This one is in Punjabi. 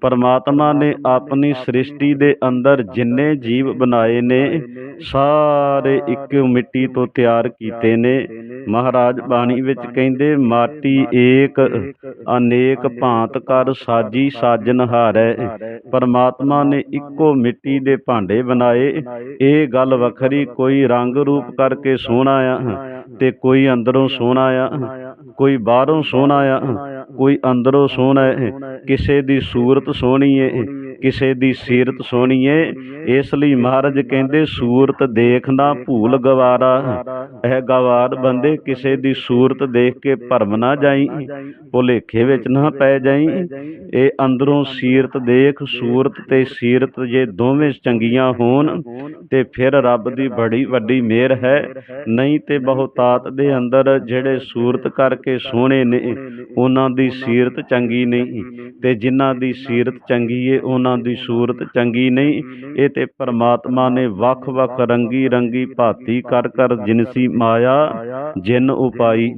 ਪਰਮਾਤਮਾ ਨੇ ਆਪਣੀ ਸ੍ਰਿਸ਼ਟੀ ਦੇ ਅੰਦਰ ਜਿੰਨੇ ਜੀਵ ਬਣਾਏ ਨੇ, ਸਾਰੇ ਇੱਕ ਮਿੱਟੀ ਤੋਂ ਤਿਆਰ ਕੀਤੇ ਨੇ। ਮਹਾਰਾਜ ਬਾਣੀ ਵਿੱਚ ਕਹਿੰਦੇ, ਮਾਟੀ ਏਕ, ਅਨੇਕ ਭਾਂਤ ਕਰ ਸਾਜੀ ਸਾਜਨ ਹਾਰੈ। ਪਰਮਾਤਮਾ ਨੇ ਇੱਕੋ ਮਿੱਟੀ ਦੇ ਭਾਂਡੇ ਬਣਾਏ। ਇਹ ਗੱਲ ਵੱਖਰੀ, ਕੋਈ ਰੰਗ ਰੂਪ ਕਰਕੇ ਸੋਹਣਾ ਆ ਤੇ ਕੋਈ ਅੰਦਰੋਂ ਸੋਹਣਾ ਆ। ਕੋਈ ਬਾਹਰੋਂ ਸੋਹਣਾ ਆ ਕੋਈ ਅੰਦਰੋਂ ਸੋਹਣਾ ਹੈ ਕਿਸੇ ਦੀ ਸੂਰਤ ਸੋਹਣੀ ਹੈ ਕਿਸੇ ਦੀ ਸੀਰਤ ਸੋਹਣੀ ਏ, ਇਸ ਲਈ ਮਹਾਰਾਜ ਕਹਿੰਦੇ, ਸੂਰਤ ਦੇਖਣਾ ਭੂਲ ਗਵਾਰਾ। ਇਹ ਗਵਾਰ ਬੰਦੇ ਕਿਸੇ ਦੀ ਸੂਰਤ ਦੇਖ ਕੇ ਭਰਮ ਨਾ ਜਾਈ, ਭੁਲੇਖੇ ਵਿੱਚ ਨਾ ਪੈ ਜਾਈ। ਇਹ ਅੰਦਰੋਂ ਸੀਰਤ ਦੇਖ, ਸੂਰਤ ਤੇ ਸੀਰਤ ਜੇ ਦੋਵੇਂ ਚੰਗੀਆਂ ਹੋਣ, ਤੇ ਫਿਰ ਰੱਬ ਦੀ ਬੜੀ ਵੱਡੀ ਮਿਹਰ ਹੈ। ਨਹੀਂ ਤੇ ਬਹੁਤਾਤ ਦੇ ਅੰਦਰ ਜਿਹੜੇ ਸੂਰਤ ਕਰਕੇ ਸੋਹਣੇ ਨੇ, ਉਹਨਾਂ ਦੀ ਸੀਰਤ ਚੰਗੀ ਨਹੀਂ, ਤੇ ਜਿਨ੍ਹਾਂ ਦੀ ਸੀਰਤ ਚੰਗੀ ਏ ਉਹਨਾਂ ਦੀ ਸੂਰਤ ਚੰਗੀ ਨਹੀਂ, ਇਹ ਤੇ ਪਰਮਾਤਮਾ ਨੇ ਵੱਖ-ਵੱਖ ਰੰਗੀ ਰੰਗੀ ਭਾਤੀ ਕਰ ਕਰ ਜਿਨਸੀ ਮਾਇਆ ਜਿਨ ਉਪਾਈ।